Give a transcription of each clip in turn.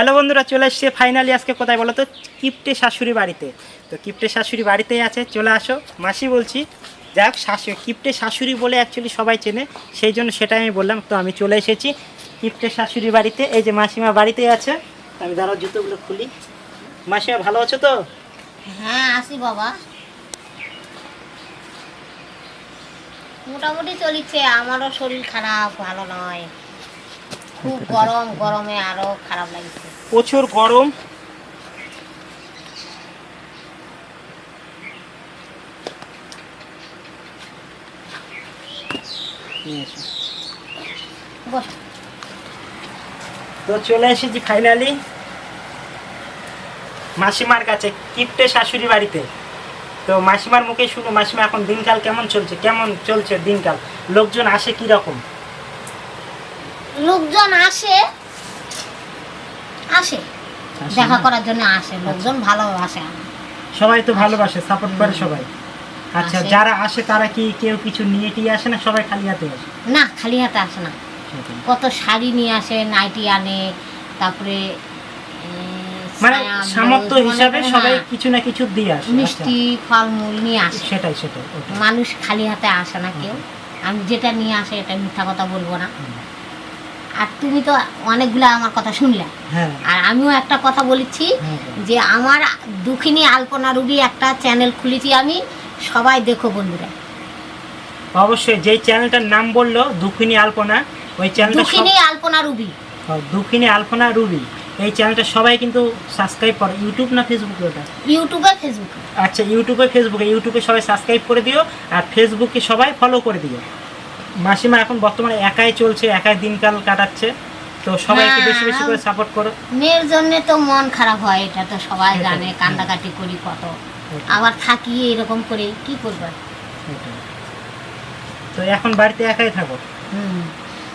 Hello বন্ধুরা, চলে এসছে ফাইনালি আজকে কোথায় বলো তো? কিপ্টে শাশুড়ি বাড়িতে। তো কিপ্টে শাশুড়ি বাড়িতেই আছে, চলে আসো। মাসি বলছি, যাক, শাশুড়ি, কিপ্টে শাশুড়ি বলে অ্যাকচুয়ালি সবাই চেনে, সেই জন্য সেটাই আমি বললাম। তো আমি চলে এসেছি কিপ্টে শাশুড়ি বাড়িতে। এই যে মাসিমা বাড়িতেই আছে। আমি দাঁড়াও, জুতোগুলো খুলি। মাসিমা, ভালো আছো তো? হ্যাঁ আসি বাবা। মোটামুটি চলিচ্ছে আমারও শরীর খারাপ, ভালো নয়। খুব গরম গরমে আরও খারাপ লাগছে। প্রচুর গরম। তো চলে এসেছি ফাইনালি মাসিমার কাছে কিপ্টে শাশুড়ি বাড়িতে। তো মাসিমার মুখে শুনো মাসিমা এখন দিনকাল কেমন চলছে? কেমন চলছে দিনকাল? লোকজন আসে কি রকম লোকজন আসে। আসে। দেখা করার জন্য আসে। লোকজন ভালোবাসে। সবাই তো ভালোবাসে সাপোর্ট করে সবাই। আচ্ছা যারা আসে তারা কি কেউ কিছু নিয়ে টিয়ে আসে না? সবাই খালি হাতে আসে? না খালি হাতে আসে না। কত শাড়ি নিয়ে আসে নাইটি আনে তারপরে মানে সামর্থ্য হিসাবে সবাই হ্যাঁ, কিছু না কিছু দিয়ে আসে মিষ্টি ফলমূল নিয়ে আচ্ছা। আসে। সেটাই সেটাই মানুষ খালি হাতে আসে না কেউ। আমি যেটা নিয়ে আসে এটা মিথ্যা কথা বলব না। আর তুমি তো অনেকগুলো আমার কথা শুনলে। হ্যাঁ। আর আমিও একটা কথা বলেছি হ্যাঁ, যে আমার দুঃখিনী আলপনা রুবি একটা চ্যানেল খুলেছি আমি সবাই দেখো বন্ধুরা। অবশ্যই যেই চ্যানেলটার নাম বলল দুঃখিনী আলপনা ওই চ্যানেলটা দুঃখিনী আলপনা রুবি। দুঃখিনী আলপনা রুবি। এই চ্যানেলটা সবাই কিন্তু সাবস্ক্রাইব করে ইউটিউব না ফেসবুকে ওটা? ইউটিউবে ফেসবুকে আচ্ছা ইউটিউবে ফেসবুকে ইউটিউবে সবাই সাবস্ক্রাইব করে দিও আর ফেসবুকে সবাই ফলো করে দিও। মাসিমা এখন বর্তমানে একাই চলছে একাই দিনকাল কাটাচ্ছে। তো সবাই একটু বেশি বেশি করে সাপোর্ট করো। মেয়ের জন্য তো মন খারাপ হয় এটা তো সবাই জানে হুম। কান্দাকাটি করি কত। আবার থাকি এরকম করে কি করবে? তো এখন বাড়িতে একাই থাকো? হুম।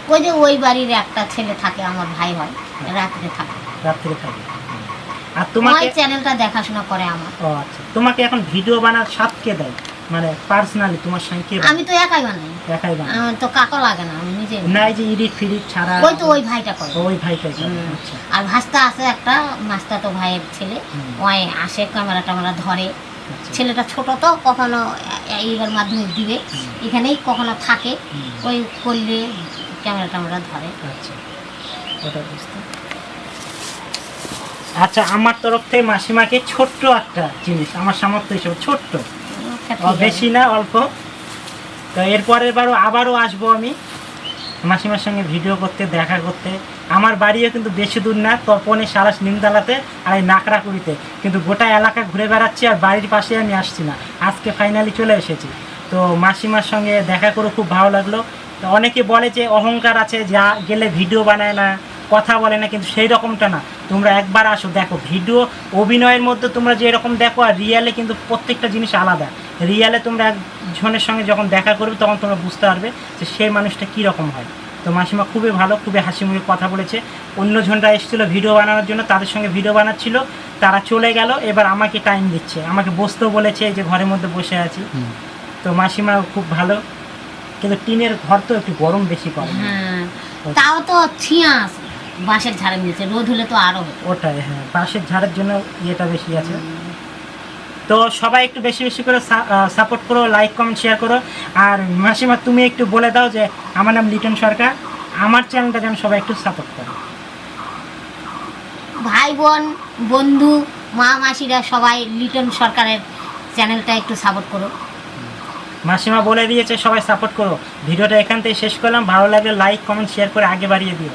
ওই যে ওই বাড়ির একটা ছেলে থাকে আমার ভাই হয় রাত্রে থাকে। রাত্রে থাকো। আর তোমাকে চ্যানেলটা দেখাশোনা করে আমার। ও আচ্ছা তোমাকে এখন ভিডিও বানার স্বাদ কে দেয়? মানে পার্সোনালি তোমার সঙ্গে আমি তো একাই বানাই। একাই বানায়? আমার তো কাকো লাগে না আমি নিজে না এই যে ইডিট ফিডিট ছাড়া ওই তো ওই ভাইটা করে। ওই ভাইটাই করে। আচ্ছা। আর ভাস্তা আছে একটা মাস্তা তো ভাইয়ের ছেলে। ওই আসে ক্যামেরা ট্যামেরা ধরে। আচ্ছা। ছেলেটা ছোট তো কখনো এইবার মাধ্যমিক দিবে। এখানেই কখনো থাকে। ওই করলে ক্যামেরা ট্যামেরা ধরে। আচ্ছা। ওটা বুঝতে। আচ্ছা আমার তরফ থেকে মাসিমাকে ছোট্ট একটা জিনিস আমার সামর্থ্য হিসেবে ছোট্ট। বেশি না অল্প। তো এরপরের বারও আবারও আসব আমি মাসিমার সঙ্গে ভিডিও করতে দেখা করতে। আমার বাড়িও কিন্তু বেশি দূর না তপনে সারাস নিমতলাতে আর এই নাকড়াকুড়িতে। কিন্তু গোটা এলাকা ঘুরে বেড়াচ্ছি আর বাড়ির পাশে আমি আসছি না। আজকে ফাইনালি চলে এসেছি। তো মাসিমার সঙ্গে দেখা করে খুব ভালো লাগল। তো অনেকে বলে যে অহংকার আছে যা গেলে ভিডিও বানায় না কথা বলে না কিন্তু সেই রকমটা না। তোমরা একবার আসো দেখো ভিডিও অভিনয়ের মধ্যে তোমরা যে এরকম দেখো আর রিয়ালে কিন্তু প্রত্যেকটা জিনিস আলাদা। রিয়ালে তোমরা একজনের সঙ্গে যখন দেখা করবে তখন তোমরা বুঝতে পারবে যে সেই মানুষটা কীরকম হয়। তো মাসিমা খুবই ভালো খুবই হাসি মুখে কথা বলেছে। অন্য জনরা এসেছিল ভিডিও বানানোর জন্য তাদের সঙ্গে ভিডিও বানাচ্ছিল। তারা চলে গেল এবার আমাকে টাইম দিচ্ছে। আমাকে বসতেও বলেছে যে ঘরের মধ্যে বসে আছি। তো মাসিমা খুব ভালো। কিন্তু টিনের ঘর তো একটু গরম বেশি পড়ে। হ্যাঁ। তাও তো ছিয়া আছে বাঁশের ঝাড়ে নিয়েছে রোদ হলে তো আরও। ওটাই হ্যাঁ। বাঁশের ঝাড়ের জন্য ইয়েটা বেশি আছে। তো সবাই একটু বেশি বেশি করে সাপোর্ট করো লাইক কমেন্ট শেয়ার করো। আর মাসিমা তুমি একটু বলে দাও যে আমার নাম লিটন সরকার। আমার চ্যানেলটা যেন সবাই একটু সাপোর্ট করে। ভাই বোন বন্ধু মা মাসিরা সবাই লিটন সরকারের চ্যানেলটা একটু সাপোর্ট করো। মাসিমা বলে দিয়েছে সবাই সাপোর্ট করো। ভিডিওটা এখান থেকে শেষ করলাম। ভালো লাগলে লাইক কমেন্ট শেয়ার করে আগে বাড়িয়ে দিও।